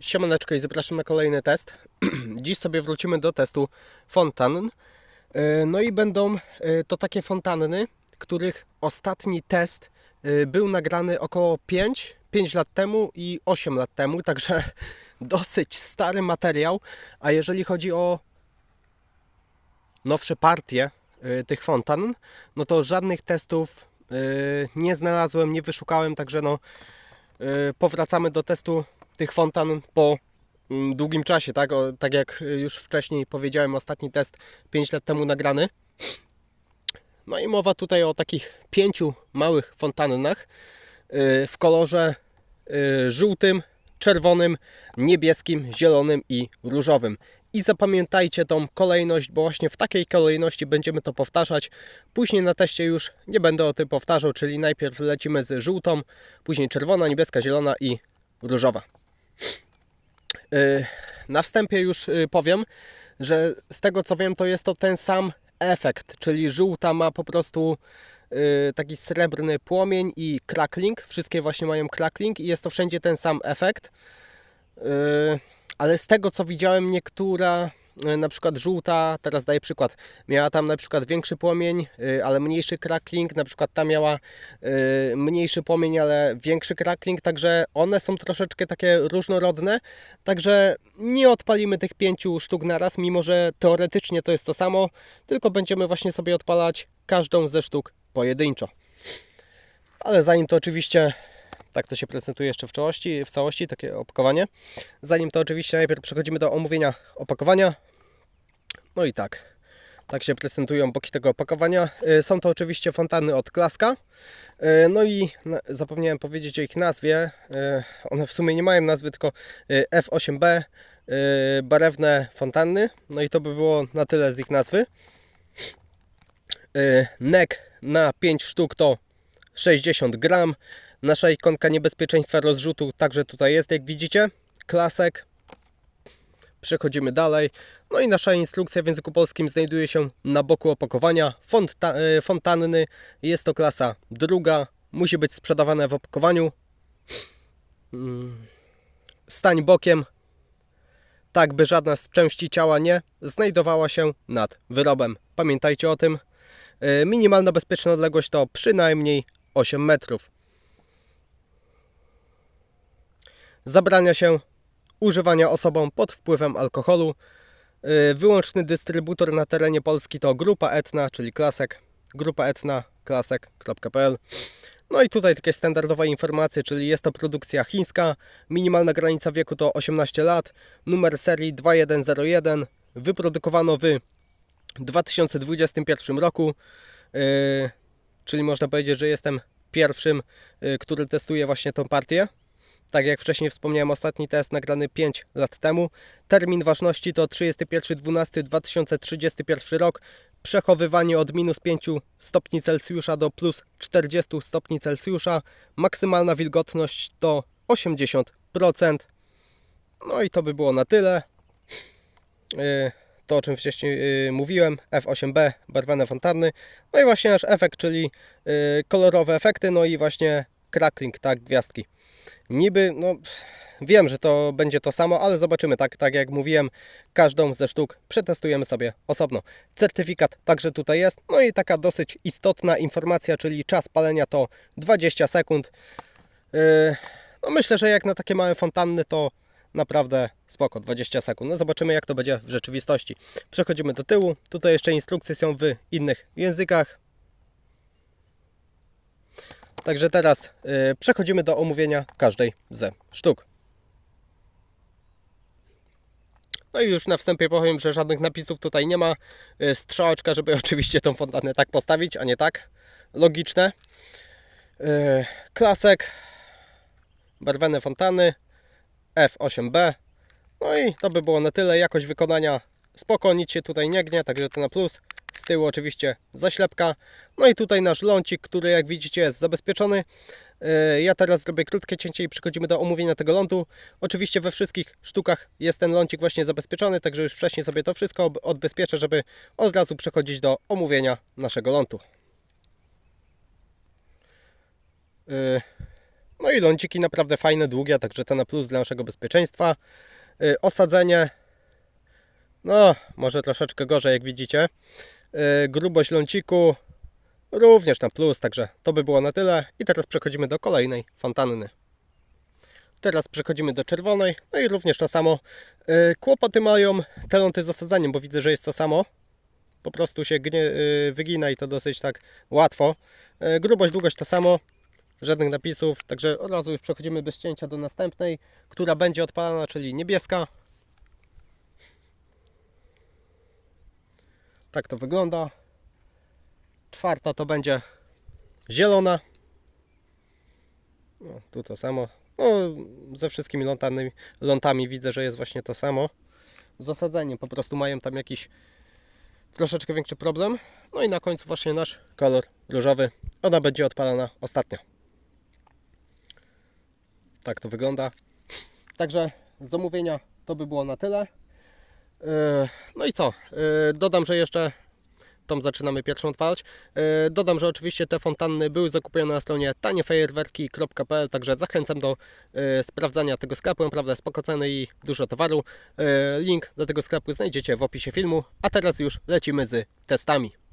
Siemaneczko i zapraszam na kolejny test. Dziś sobie wrócimy do testu fontan. E, No i będą e, to takie fontanny, których ostatni test e, był nagrany około 5, 5 lat temu i 8 lat temu, także dosyć stary materiał. A jeżeli chodzi o nowsze partie tych fontan, no to żadnych testów nie znalazłem, nie wyszukałem, także no powracamy do testu tych fontan po mm, długim czasie, tak? O, tak jak już wcześniej powiedziałem, ostatni test 5 lat temu nagrany. No i mowa tutaj o takich pięciu małych fontannach y, w kolorze y, żółtym, czerwonym, niebieskim, zielonym i różowym. I zapamiętajcie tą kolejność, bo właśnie w takiej kolejności będziemy to powtarzać. Później na teście już nie będę o tym powtarzał, czyli najpierw lecimy z żółtą, później czerwona, niebieska, zielona i różowa. Y, Na wstępie już y, powiem, że z tego co wiem, to jest to ten sam efekt, czyli żółta ma po prostu y, taki srebrny płomień i crackling. Wszystkie właśnie mają crackling i jest to wszędzie ten sam efekt. Ale z tego co widziałem, niektóra, na przykład żółta, teraz daję przykład, miała tam na przykład większy płomień, y, ale mniejszy crackling, na przykład ta miała y, mniejszy płomień, ale większy crackling, także one są troszeczkę takie różnorodne, także nie odpalimy tych pięciu sztuk naraz, mimo że teoretycznie to jest to samo, tylko będziemy właśnie sobie odpalać każdą ze sztuk pojedynczo. Ale zanim to oczywiście, tak to się prezentuje jeszcze w całości, w całości takie opakowanie. Zanim to oczywiście najpierw przechodzimy do omówienia opakowania. No i tak, tak się prezentują boki tego opakowania. Y, Są to oczywiście fontanny od Klaska. Y, No i zapomniałem powiedzieć o ich nazwie. Y, One w sumie nie mają nazwy, tylko y, F8B y, barewne fontanny. No i to by było na tyle z ich nazwy. Nek na 5 sztuk to 60 gram. Nasza ikonka niebezpieczeństwa rozrzutu także tutaj jest, jak widzicie. Klasek. Przechodzimy dalej. No i nasza instrukcja w języku polskim znajduje się na boku opakowania. Fonta, y, fontanny jest to klasa druga. Musi być sprzedawane w opakowaniu. Mm. Stań bokiem, tak by żadna z części ciała nie znajdowała się nad wyrobem. Pamiętajcie o tym. Y, Minimalna bezpieczna odległość to przynajmniej 8 metrów. Zabrania się używania osobom pod wpływem alkoholu. Y, Wyłączny dystrybutor na terenie Polski to Grupa Etna, czyli Klasek. Grupa Etna, klasek.pl. No i tutaj takie standardowe informacje, czyli jest to produkcja chińska, minimalna granica wieku to 18 lat, numer serii 2101, wyprodukowano w 2021 roku, yy, czyli można powiedzieć, że jestem pierwszym, yy, który testuje właśnie tą partię. Tak jak wcześniej wspomniałem, ostatni test nagrany 5 lat temu. Termin ważności to 31.12.2031 rok. Przechowywanie od minus 5 stopni Celsjusza do plus 40 stopni Celsjusza. Maksymalna wilgotność to 80%. No i to by było na tyle. Yy, to o czym wcześniej yy, mówiłem, F8B, barwane fontanny. No i właśnie nasz efekt, czyli yy, kolorowe efekty, no i właśnie crackling, tak, gwiazdki. Niby, no wiem, że to będzie to samo, ale zobaczymy, tak, tak jak mówiłem, każdą ze sztuk przetestujemy sobie osobno. Certyfikat także tutaj jest, no i taka dosyć istotna informacja, czyli czas palenia to 20 sekund. Yy, no myślę, że jak na takie małe fontanny to naprawdę spoko, 20 sekund. No zobaczymy jak to będzie w rzeczywistości. Przechodzimy do tyłu. Tutaj jeszcze instrukcje są w innych językach. Także teraz y, przechodzimy do omówienia każdej ze sztuk. No i już na wstępie powiem, że żadnych napisów tutaj nie ma. Y, Strzałeczka, żeby oczywiście tą fontannę tak postawić, a nie tak. Logiczne. Y, Klasek. Barwne fontanny. F8B. No i to by było na tyle. Jakość wykonania spoko, nic się tutaj nie gnie, także to na plus. Z tyłu oczywiście zaślepka. No i tutaj nasz lącik, który jak widzicie jest zabezpieczony. Yy, Ja teraz zrobię krótkie cięcie i przechodzimy do omówienia tego lądu. Oczywiście we wszystkich sztukach jest ten lącik właśnie zabezpieczony, także już wcześniej sobie to wszystko odbezpieczę, żeby od razu przechodzić do omówienia naszego lądu. Yy, No i ląciki naprawdę fajne, długie, także to na plus dla naszego bezpieczeństwa. Y, Osadzenie, no może troszeczkę gorzej jak widzicie. Y, Grubość ląciku również na plus, także to by było na tyle. I teraz przechodzimy do kolejnej fontanny. Teraz przechodzimy do czerwonej, no i również to samo. Y, Kłopoty mają te ląty z osadzaniem, bo widzę, że jest to samo. Po prostu się gnie, y, wygina i to dosyć tak łatwo. Grubość, długość to samo, żadnych napisów, także od razu już przechodzimy bez cięcia do następnej, która będzie odpalana, czyli niebieska. Tak to wygląda. Czwarta to będzie zielona. No, tu to samo. No, ze wszystkimi lątami, lątami widzę, że jest właśnie to samo. Z osadzeniem po prostu mają tam jakiś troszeczkę większy problem. No i na końcu właśnie nasz kolor różowy. Ona będzie odpalana ostatnia. Tak to wygląda. Także z zamówienia to by było na tyle. Yy, No i co? Yy, Dodam, że jeszcze tą zaczynamy pierwszą odpalać. Yy, Dodam, że oczywiście te fontanny były zakupione na stronie taniefajerwerki.pl, także zachęcam do sprawdzania tego sklepu. Naprawdę spoko ceny i dużo towaru. Link do tego sklepu znajdziecie w opisie filmu. A teraz już lecimy z testami.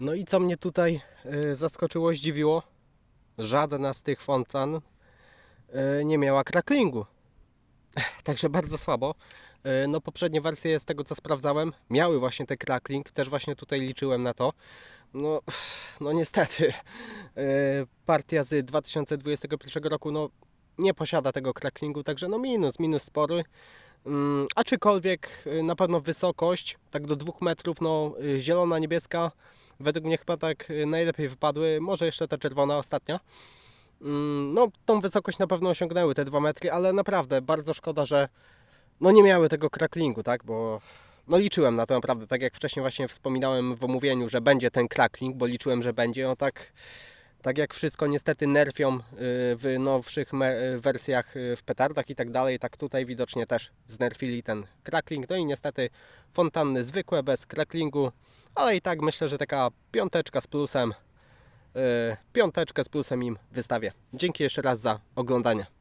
No i co mnie tutaj y, zaskoczyło, zdziwiło? Żadna z tych fontan y, nie miała cracklingu. Także bardzo słabo. Y, No poprzednie wersje z tego co sprawdzałem miały właśnie ten crackling, też właśnie tutaj liczyłem na to. No, no niestety partia z 2021 roku no nie posiada tego cracklingu, także no minus, minus spory. Mm, Aczkolwiek y, na pewno wysokość, tak do 2 metrów, no y, zielona, niebieska, według mnie chyba tak y, najlepiej wypadły. Może jeszcze ta czerwona ostatnia. Mm, No, tą wysokość na pewno osiągnęły te 2 metry, ale naprawdę bardzo szkoda, że no nie miały tego cracklingu, tak? Bo no liczyłem na to naprawdę, tak jak wcześniej właśnie wspominałem w omówieniu, że będzie ten crackling, bo liczyłem, że będzie, no tak Tak jak wszystko niestety nerfią y, w nowszych y, wersjach y, w petardach i tak dalej, tak tutaj widocznie też znerfili ten crackling. No i niestety fontanny zwykłe, bez cracklingu, ale i tak myślę, że taka piąteczka z plusem, piąteczkę z plusem im wystawię. Dzięki jeszcze raz za oglądanie.